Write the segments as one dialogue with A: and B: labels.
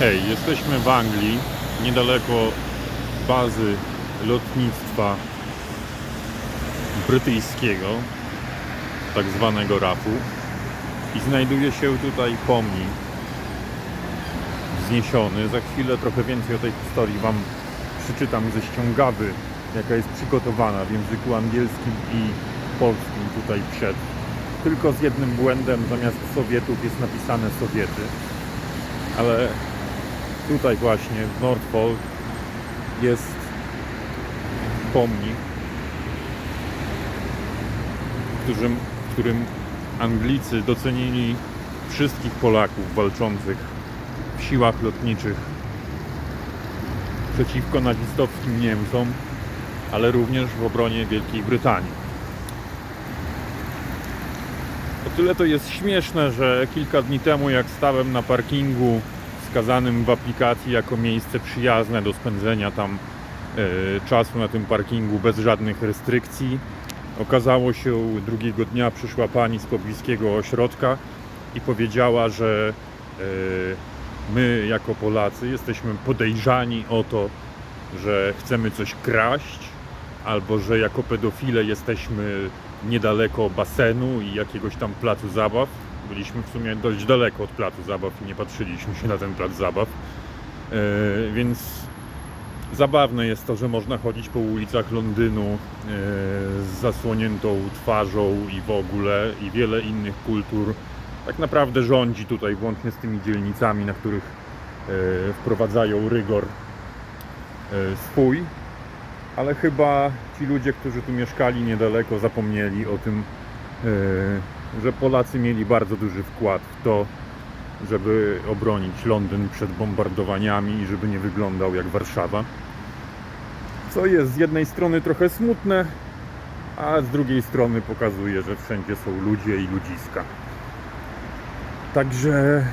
A: Hej, jesteśmy w Anglii, niedaleko bazy lotnictwa brytyjskiego, tak zwanego RAF-u. I znajduje się tutaj pomnik wzniesiony. Za chwilę trochę więcej o tej historii Wam przeczytam ze ściągawy, jaka jest przygotowana w języku angielskim i polskim tutaj przed. Tylko z jednym błędem, zamiast Sowietów jest napisane Sowiety. Ale tutaj właśnie w Norfolk jest pomnik, w którym, w którym Anglicy docenili wszystkich Polaków walczących w siłach lotniczych przeciwko nazistowskim Niemcom, ale również w obronie Wielkiej Brytanii. O tyle to jest śmieszne, że kilka dni temu, jak stałem na parkingu wskazanym w aplikacji jako miejsce przyjazne do spędzenia tam e, czasu na tym parkingu bez żadnych restrykcji, okazało się drugiego dnia przyszła pani z pobliskiego ośrodka i powiedziała, że e, my jako Polacy jesteśmy podejrzani o to, że chcemy coś kraść, albo że jako pedofile jesteśmy niedaleko basenu i jakiegoś tam placu zabaw. Byliśmy w sumie dość daleko od placu zabaw i nie patrzyliśmy się na ten plac zabaw. E, więc zabawne jest to, że można chodzić po ulicach Londynu e, z zasłoniętą twarzą i w ogóle i wiele innych kultur tak naprawdę rządzi tutaj włącznie z tymi dzielnicami, na których e, wprowadzają rygor swój ale chyba ci ludzie, którzy tu mieszkali niedaleko, zapomnieli o tym, że Polacy mieli bardzo duży wkład w to, żeby obronić Londyn przed bombardowaniami i żeby nie wyglądał jak Warszawa. Co jest z jednej strony trochę smutne, a z drugiej strony pokazuje, że wszędzie są ludzie i ludziska. Także e,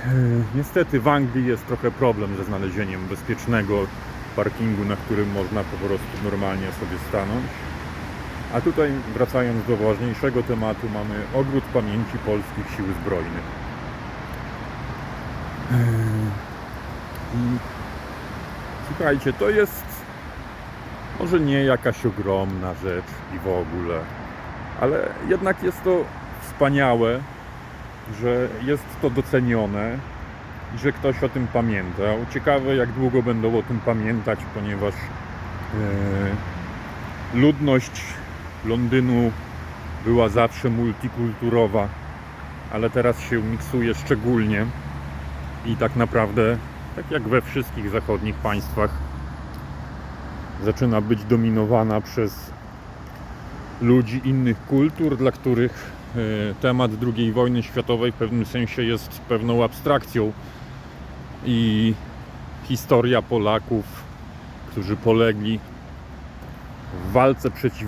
A: niestety w Anglii jest trochę problem ze znalezieniem bezpiecznego parkingu, na którym można po prostu normalnie sobie stanąć. A tutaj wracając do ważniejszego tematu mamy Ogród Pamięci Polskich Sił Zbrojnych. I słuchajcie, to jest może nie jakaś ogromna rzecz i w ogóle, ale jednak jest to wspaniałe, że jest to docenione i że ktoś o tym pamiętał. Ciekawe, jak długo będą o tym pamiętać, ponieważ e, ludność Londynu była zawsze multikulturowa, ale teraz się miksuje szczególnie i tak naprawdę, tak jak we wszystkich zachodnich państwach, zaczyna być dominowana przez ludzi innych kultur, dla których e, temat II wojny światowej w pewnym sensie jest pewną abstrakcją. I historia Polaków, którzy polegli w walce przeciw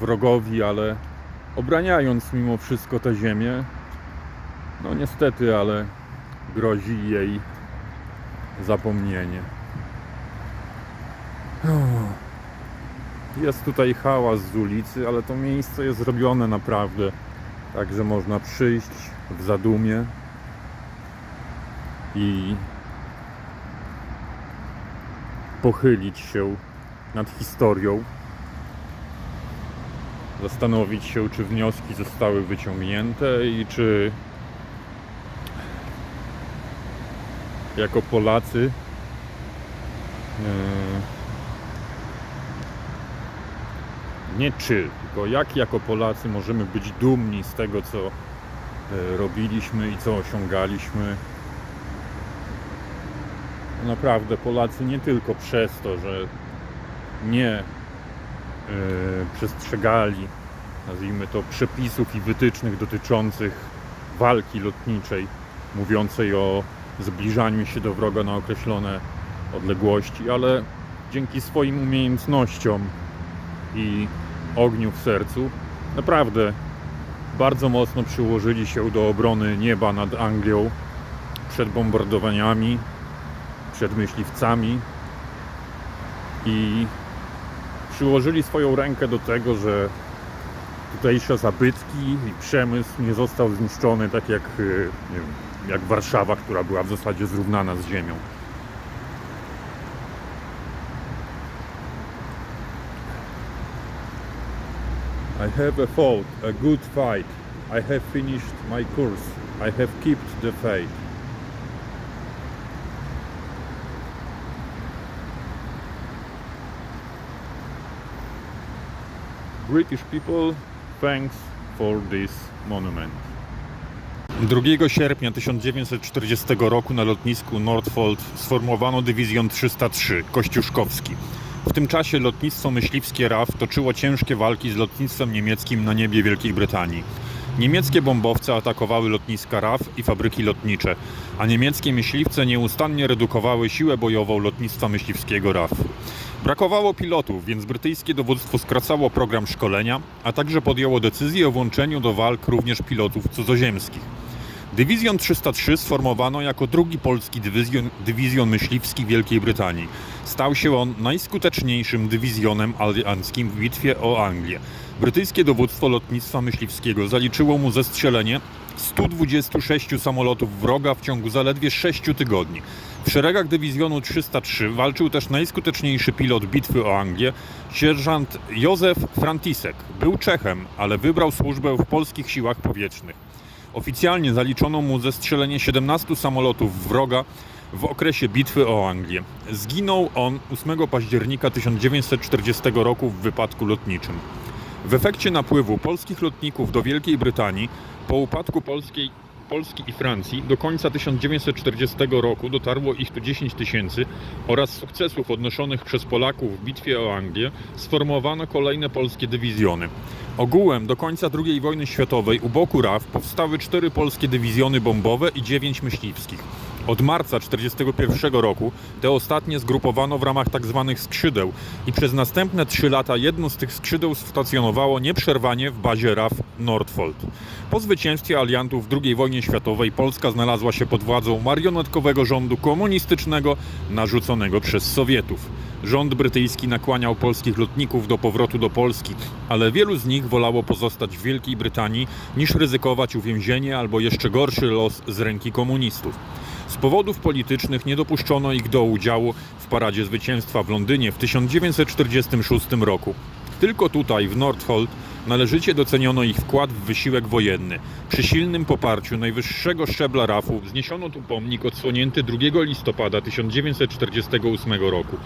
A: wrogowi, ale obraniając mimo wszystko tę ziemię, no niestety, ale grozi jej zapomnienie. Jest tutaj hałas z ulicy, ale to miejsce jest zrobione naprawdę tak, że można przyjść w zadumie i pochylić się nad historią, zastanowić się, czy wnioski zostały wyciągnięte i czy jako Polacy e, nie czy, tylko jak jako Polacy możemy być dumni z tego, co e, robiliśmy i co osiągaliśmy. Naprawdę Polacy nie tylko przez to, że nie e, przestrzegali, nazwijmy to, przepisów i wytycznych dotyczących walki lotniczej, mówiącej o zbliżaniu się do wroga na określone odległości, ale dzięki swoim umiejętnościom i ogniu w sercu, naprawdę bardzo mocno przyłożyli się do obrony nieba nad Anglią przed bombardowaniami, przed myśliwcami i przyłożyli swoją rękę do tego, że tutejsze zabytki i przemysł nie został zniszczony tak jak nie wiem, jak Warszawa, która była w zasadzie zrównana z ziemią. I have a thought, a good fight. I have finished my course. I have kept the faith. British people, thanks for this monument. 2 sierpnia 1940 roku na lotnisku Norfolk sformowano dywizjon 303 Kościuszkowski. W tym czasie lotnictwo myśliwskie RAF toczyło ciężkie walki z lotnictwem niemieckim na niebie Wielkiej Brytanii. Niemieckie bombowce atakowały lotniska RAF i fabryki lotnicze, a niemieckie myśliwce nieustannie redukowały siłę bojową lotnictwa myśliwskiego RAF. Brakowało pilotów, więc brytyjskie dowództwo skracało program szkolenia, a także podjęło decyzję o włączeniu do walk również pilotów cudzoziemskich. Dywizjon 303 sformowano jako drugi polski dywizjon, dywizjon myśliwski Wielkiej Brytanii. Stał się on najskuteczniejszym dywizjonem alianckim w bitwie o Anglię. Brytyjskie dowództwo lotnictwa myśliwskiego zaliczyło mu zestrzelenie 126 samolotów wroga w ciągu zaledwie 6 tygodni. W szeregach dywizjonu 303 walczył też najskuteczniejszy pilot bitwy o Anglię, sierżant Józef Frantisek. Był Czechem, ale wybrał służbę w polskich siłach powietrznych. Oficjalnie zaliczono mu zestrzelenie 17 samolotów wroga w okresie bitwy o Anglię. Zginął on 8 października 1940 roku w wypadku lotniczym. W efekcie napływu polskich lotników do Wielkiej Brytanii po upadku polskiej, Polski i Francji do końca 1940 roku dotarło ich tu 10 tysięcy oraz sukcesów odnoszonych przez Polaków w bitwie o Anglię sformowano kolejne polskie dywizjony. Ogółem do końca II wojny światowej u boku RAF powstały cztery polskie dywizjony bombowe i dziewięć myśliwskich. Od marca 1941 roku te ostatnie zgrupowano w ramach tzw. skrzydeł i przez następne trzy lata jedno z tych skrzydeł stacjonowało nieprzerwanie w bazie RAF Nordfold. Po zwycięstwie aliantów w II wojnie światowej Polska znalazła się pod władzą marionetkowego rządu komunistycznego narzuconego przez Sowietów. Rząd brytyjski nakłaniał polskich lotników do powrotu do Polski, ale wielu z nich wolało pozostać w Wielkiej Brytanii niż ryzykować uwięzienie albo jeszcze gorszy los z ręki komunistów. Z powodów politycznych nie dopuszczono ich do udziału w Paradzie Zwycięstwa w Londynie w 1946 roku. Tylko tutaj, w Northolt, należycie doceniono ich wkład w wysiłek wojenny. Przy silnym poparciu najwyższego szczebla RAF-u wzniesiono tu pomnik odsłonięty 2 listopada 1948 roku.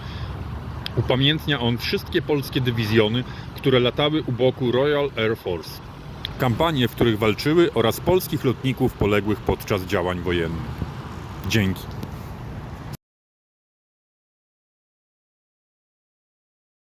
A: Upamiętnia on wszystkie polskie dywizjony, które latały u boku Royal Air Force. Kampanie, w których walczyły oraz polskich lotników poległych podczas działań wojennych. Dzięki.